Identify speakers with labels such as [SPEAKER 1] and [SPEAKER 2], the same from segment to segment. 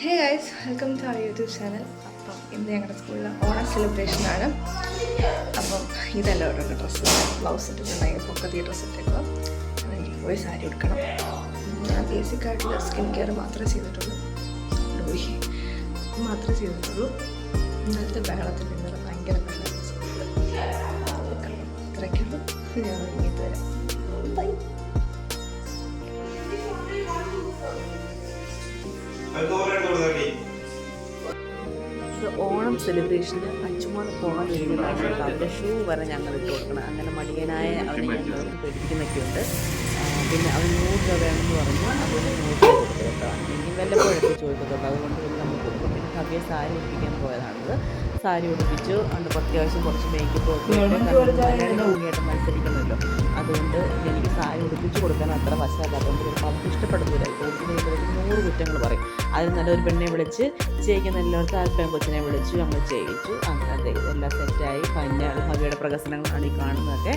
[SPEAKER 1] Hey guys welcome to our YouTube channel അപ്പം ഇന്ന് ഞങ്ങളുടെ സ്കൂളിലെ ഓണം സെലിബ്രേഷൻ ആണ്. അപ്പം ഇതല്ല ഓരോ ഡ്രസ്സ് ബ്ലൗസ് ഇട്ടിട്ടുണ്ടെങ്കിൽ പൊക്കത്തി ഡ്രസ്സ് ഇട്ടേക്കുക എനിക്ക് പോയി സാരി എടുക്കണം ഞാൻ ബേസിക് ആയിട്ടുള്ള സ്കിൻ കെയർ മാത്രമേ ചെയ്തിട്ടുള്ളൂ. മാത്രമേ ചെയ്തിട്ടുള്ളൂ. ഇന്നലത്തെ ബഹളത്തിൽ ഇന്നലെ ഭയങ്കര ബഹളം. ഇത്രയ്ക്കുള്ളൂ ഞാൻ ഇങ്ങോട്ട് വരാം. ബൈ
[SPEAKER 2] ഓണം സെലിബ്രേഷന് അച്ചുമോൻ പോകാൻ ഒരുങ്ങുന്നതാണ് അവരുടെ ഷൂ വരെ ഞങ്ങൾ ഇട്ട് കൊടുക്കണം. അങ്ങനെ മടിയനായ അവനെ ഞങ്ങൾ പേടിപ്പിക്കുന്നൊക്കെ ഉണ്ട്. പിന്നെ അവൻ നൂറ് രൂപ വേണമെന്ന് പറഞ്ഞു. അതുകൊണ്ട് നൂറ് രൂപ കൊടുത്തു കേട്ടോ. ഇനി വല്ലപ്പോഴൊക്കെ ചോദിക്കത്തുള്ളൂ. കവിയെ സാരി ഉടുപ്പിക്കാൻ പോയതാണത്. സാരി ഉടുപ്പിച്ചു. അതുകൊണ്ട് അത്യാവശ്യം കുറച്ച് മേക്കപ്പ് ഒക്കെ ഭംഗിയായിട്ട് മത്സരിക്കണമല്ലോ അതുകൊണ്ട് എനിക്ക് സാരി ഉടുപ്പിച്ച് കൊടുക്കാൻ അത്ര വശമല്ലാത്തതുകൊണ്ട് ചിലപ്പോൾ അവർക്ക് ഇഷ്ടപ്പെടുന്നില്ല. കൊടുക്കുന്നതിലേക്ക് നൂറ് കുറ്റങ്ങൾ പറയും. അതിൽ നല്ലൊരു പെണ്ണെ വിളിച്ച് ചെയ്യിക്കുന്ന എല്ലാവർക്കും ആ പെൺകൊച്ചിനെ വിളിച്ചു നമ്മൾ ചെയ്യിച്ചു അങ്ങനെ എല്ലാം സെറ്റായി പിന്നെ ഭവിയുടെ പ്രകസനങ്ങളാണ് ഈ കാണുന്നതൊക്കെ.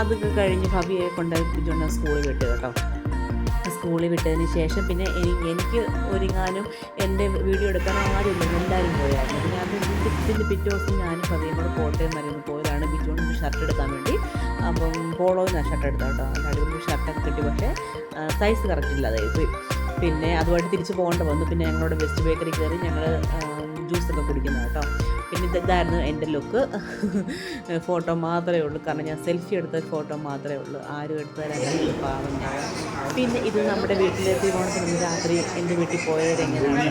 [SPEAKER 2] അതൊക്കെ കഴിഞ്ഞ് ഭവിയെ കൊണ്ടുപോയി സ്കൂളിൽ വിട്ടു കേട്ടോ. സ്കൂളിൽ വിട്ടതിന് ശേഷം പിന്നെ എനിക്ക് ഒരുങ്ങാനും എന്റെ വീഡിയോ എടുക്കാൻ ആരുമില്ല എല്ലാവരും പോയായിരുന്നു. പിന്നെ അത് ഇതിന്റെ പിറ്റേ ദിവസം ഞാനും പതിയും കൂടെ കോട്ടയം പോയതാണ്. ബിജുവിന് ഷർട്ട് എടുക്കാൻ വേണ്ടി. അപ്പം പോളോന്നാണ് ഷർട്ട് എടുത്താൽ കേട്ടോ അടിപൊളി ഷർട്ടൊക്കെ കിട്ടി. പക്ഷേ സൈസ് കറക്റ്റ് ഇല്ലാതായി പോയി. പിന്നെ അതുമായിട്ട് തിരിച്ച് പോകേണ്ട വന്നു. പിന്നെ ഞങ്ങളുടെ വെസ്റ്റ് ബേക്കറി കയറി ഞങ്ങൾ ജ്യൂസൊക്കെ കുടിക്കുന്നത് കേട്ടോ. പിന്നെ ഇത് ഇതായിരുന്നു എന്റെ ലുക്ക്. ഫോട്ടോ മാത്രമേ ഉള്ളൂ. കാരണം ഞാൻ സെൽഫി എടുത്ത ഫോട്ടോ മാത്രമേ ഉള്ളൂ. ആരും എടുത്തു തരാൻ പാവം ഞാൻ. പിന്നെ ഇത് നമ്മുടെ വീട്ടിലെത്തി പോകണം രാത്രി എന്റെ വീട്ടിൽ പോയത് എങ്ങനെയാണ്?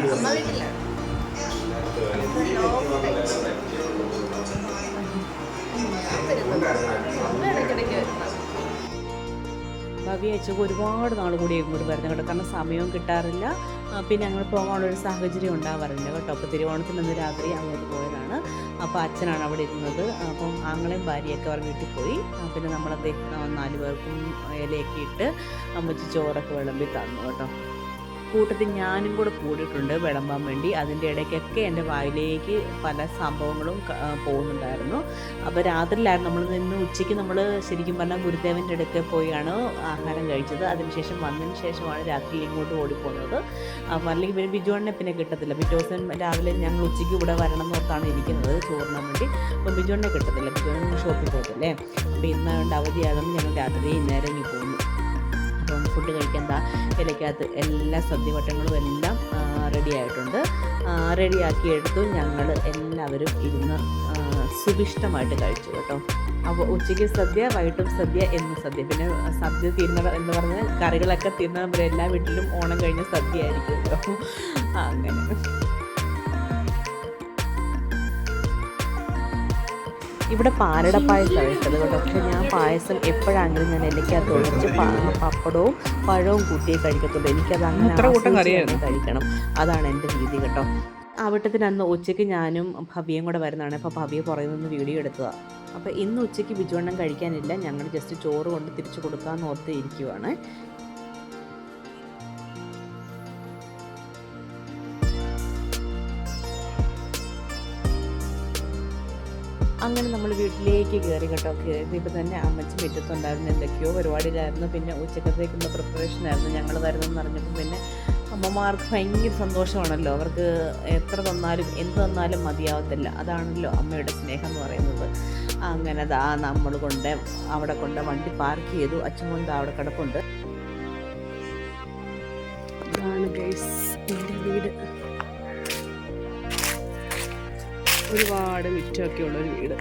[SPEAKER 2] ഭവി അയച്ചൊക്കെ ഒരുപാട് നാൾ കൂടി ഇങ്ങോട്ട് വരുന്നത് കേട്ടോ. കാരണം സമയവും കിട്ടാറില്ല. പിന്നെ ഞങ്ങൾ പോകാനുള്ളൊരു സാഹചര്യം ഉണ്ടാവാറില്ല കേട്ടോ. അപ്പോൾ തിരുവോണത്തിന് അന്ന് രാത്രി അങ്ങോട്ട് പോയതാണ്. അപ്പോൾ അച്ഛനാണ് അവിടെ ഇരുന്നത്. അപ്പം ആങ്ങളെയും ഭാര്യയൊക്കെ അവർ വീട്ടിൽ പോയി. പിന്നെ നമ്മളത് നാല് പേർക്കും ഇലയൊക്കെ ഇട്ട് അമ്മച്ചി ചോറൊക്കെ വിളമ്പി തന്നു കേട്ടോ. കൂട്ടത്തിൽ ഞാനും കൂടെ കൂടിയിട്ടുണ്ട് വിളമ്പാൻ വേണ്ടി. അതിന്റെ ഇടയ്ക്കൊക്കെ എന്റെ വായിലേക്ക് പല സംഭവങ്ങളും പോകുന്നുണ്ടായിരുന്നു. അപ്പോൾ രാത്രിയിലായിരുന്നു നമ്മൾ നിന്ന് ഉച്ചയ്ക്ക് നമ്മൾ ശരിക്കും പറഞ്ഞാൽ ഗുരുദേവന്റെ അടുത്ത് പോയാണ് ആഹാരം കഴിച്ചത്. അതിനുശേഷം വന്നതിന് ശേഷമാണ് രാത്രി ഇങ്ങോട്ട് ഓടിപ്പോകുന്നത്. അപ്പോൾ അല്ലെങ്കിൽ പിന്നെ ബിജുവണ്ണെ പിന്നെ കിട്ടത്തില്ല. പിറ്റേ ദിവസം രാവിലെ ഞങ്ങൾ ഉച്ചയ്ക്ക് ഇവിടെ വരണം എന്നോർത്താണ് ഇരിക്കുന്നത് ചോറിനാൻ വേണ്ടി. അപ്പോൾ ബിജുവണ്ണെ കിട്ടത്തില്ല. ബിജുവണ്ണ ഷോപ്പിൽ പോകത്തില്ലേ? അപ്പോൾ ഇന്നാണ്ട് അവധിയാകുമ്പോൾ ഞങ്ങൾ രാത്രി ഇന്നേരം ഇനി പോകുന്നു. അപ്പം ഫുഡ് കഴിക്കാൻ ദാ ഇലക്കകത്ത് എല്ലാ സദ്യവട്ടങ്ങളും എല്ലാം റെഡി ആയിട്ടുണ്ട്. റെഡിയാക്കി എടുത്തു. ഞങ്ങൾ എല്ലാവരും ഇരുന്ന് സുഭിഷ്ടമായിട്ട് കഴിച്ചു കേട്ടോ. അപ്പോൾ ഉച്ചയ്ക്ക് സദ്യ വൈകിട്ടും സദ്യ എന്നും സദ്യ. പിന്നെ സദ്യ തീരുന്ന എന്ന് പറഞ്ഞാൽ കറികളൊക്കെ തീരുന്നവർ എല്ലാ വീട്ടിലും ഓണം കഴിഞ്ഞ സദ്യ ആയിരിക്കും കേട്ടോ. അങ്ങനെ. ഇവിടെ പാലട പായസമാണ് ഇട്ടത് കേട്ടോ. പക്ഷെ ഞാൻ പായസം എപ്പോഴാണെങ്കിലും ഞാൻ ഇലക്കകത്ത് ഒഴിച്ച് പപ്പടവും പഴവും കൂട്ടിയേ കഴിക്കത്തുള്ളൂ. എനിക്കത് അങ്ങനെ കഴിക്കണം. അതാണ് എന്റെ രീതി കേട്ടോ. അവിട്ടത്തിന് അന്ന് ഉച്ചയ്ക്ക് ഞാനും ഭവ്യയും കൂടെ വരുന്നതാണ്. അപ്പോൾ ഭവ്യ പുറകിൽ നിന്ന് വീഡിയോ എടുത്തതാണ് അപ്പോൾ ഇന്ന് ഉച്ചയ്ക്ക് ബിജുവണ്ണം കഴിക്കാനില്ല. ഞങ്ങൾ ജസ്റ്റ് ചോറ് കൊണ്ട് തിരിച്ചു കൊടുക്കാമെന്ന് ഓർത്ത് ഇരിക്കുവാണ് അങ്ങനെ നമ്മൾ വീട്ടിലേക്ക് കയറി കേട്ടോ. കയറിയപ്പോൾ തന്നെ അമ്മച്ചി മുറ്റത്തുണ്ടായിരുന്നു എന്തൊക്കെയോ പരിപാടിയിലായിരുന്നു. പിന്നെ ഉച്ചക്കത്തേക്കുള്ള പ്രിപ്പറേഷൻ ആയിരുന്നു. ഞങ്ങൾ വരുന്നതെന്ന് അറിഞ്ഞപ്പോൾ പിന്നെ അമ്മമാർക്ക് ഭയങ്കര സന്തോഷമാണല്ലോ. അവർക്ക് എത്ര തന്നാലും എന്ത് തന്നാലും മതിയാവത്തില്ല. അതാണല്ലോ അമ്മയുടെ സ്നേഹം എന്ന് പറയുന്നത്. അങ്ങനെ ദാ നമ്മൾ കൊണ്ട് അവിടെ കൊണ്ട് വണ്ടി പാർക്ക് ചെയ്തു. അച്ഛൻ കൊണ്ട് അവിടെ കിടപ്പുണ്ട്. അതാണ് ഗൈസ് എന്റെ വീട്.
[SPEAKER 3] ഒരുപാട് മിറ്റമൊക്കെ ഉള്ളൊരു വീട്.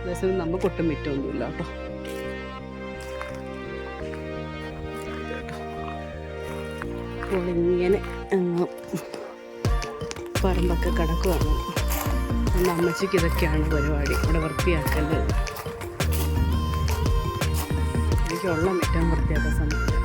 [SPEAKER 3] അതേസമയം നമുക്ക് ഒട്ടും മിറ്റമൊന്നുമില്ല കേട്ടോ. അപ്പോൾ ഇങ്ങനെ പറമ്പൊക്കെ കിടക്കുവാണ്. എന്റെ അമ്മച്ചിക്ക് ഇതൊക്കെയാണ് പരിപാടി. ഇവിടെ വൃത്തിയാക്കൽ. എനിക്കുള്ള മിറ്റം വൃത്തിയാക്കാൻ സമയത്ത്.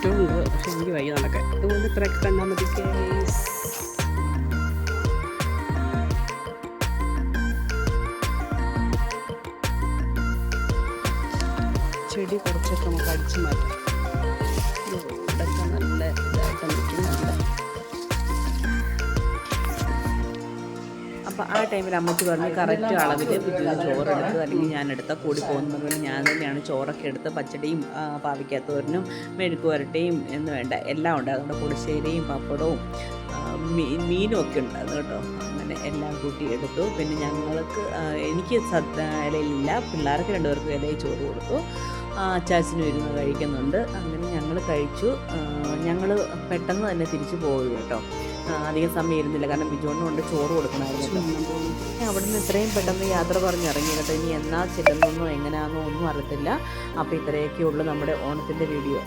[SPEAKER 3] ചുറ്റുമുണ്ട് പക്ഷെ എനിക്ക് വൈകി നടക്കാൻ. അതുകൊണ്ട് ഇത്രയൊക്കെ കണ്ടാൽ മതി ചെടി കുറച്ചൊക്കെ നമുക്ക് അടിച്ചു മാറ്റാം.
[SPEAKER 2] അപ്പോൾ ആ ടൈമിൽ അമ്മച്ചി പറഞ്ഞു കറക്റ്റ് അളവിൽ ബിജുവിന് ചോറെടുത്ത് അല്ലെങ്കിൽ ഞാൻ എടുത്ത കൂടി പോകുന്നത് കൊണ്ട് ഞാൻ തന്നെയാണ് ചോറൊക്കെ എടുത്ത് പച്ചടിയും പാവിക്കാത്തവരനും മെഴുക്ക് വരട്ടയും എന്ന് വേണ്ട എല്ലാം ഉണ്ട്. അതുകൊണ്ട് പുളിശ്ശേരിയും പപ്പടവും മീ- മീനും ഒക്കെ ഉണ്ടായിരുന്നു കേട്ടോ. അങ്ങനെ എല്ലാം കൂട്ടി എടുത്തു. പിന്നെ ഞങ്ങൾക്ക് എനിക്ക് സദ്യ ഇലയിലില്ല. പിള്ളേർക്ക് രണ്ടുപേർക്കും ഇലയിൽ ചോറ് കൊടുത്തു. അച്ചാച്ചനും ഇരുന്ന് കഴിക്കുന്നുണ്ട്. അങ്ങനെ ഞങ്ങൾ കഴിച്ചു. ഞങ്ങൾ പെട്ടെന്ന് തന്നെ തിരിച്ചു പോകും കേട്ടോ. അധികം സമയം ഇരുന്നില്ല കാരണം ബിജോണിന് കൊണ്ട് ചോറ് കൊടുക്കണമായിരുന്നു അവിടുന്ന് ഇത്രയും പെട്ടെന്ന് യാത്ര പറഞ്ഞിറങ്ങി കേട്ടോ. ഇനി എന്നാ ചെല്ലുന്നോ എങ്ങനെയാണെന്നോ ഒന്നും അറിയത്തില്ല. അപ്പോൾ ഇത്രയൊക്കെ ഉള്ളൂ നമ്മുടെ ഓണത്തിന്റെ വീഡിയോ.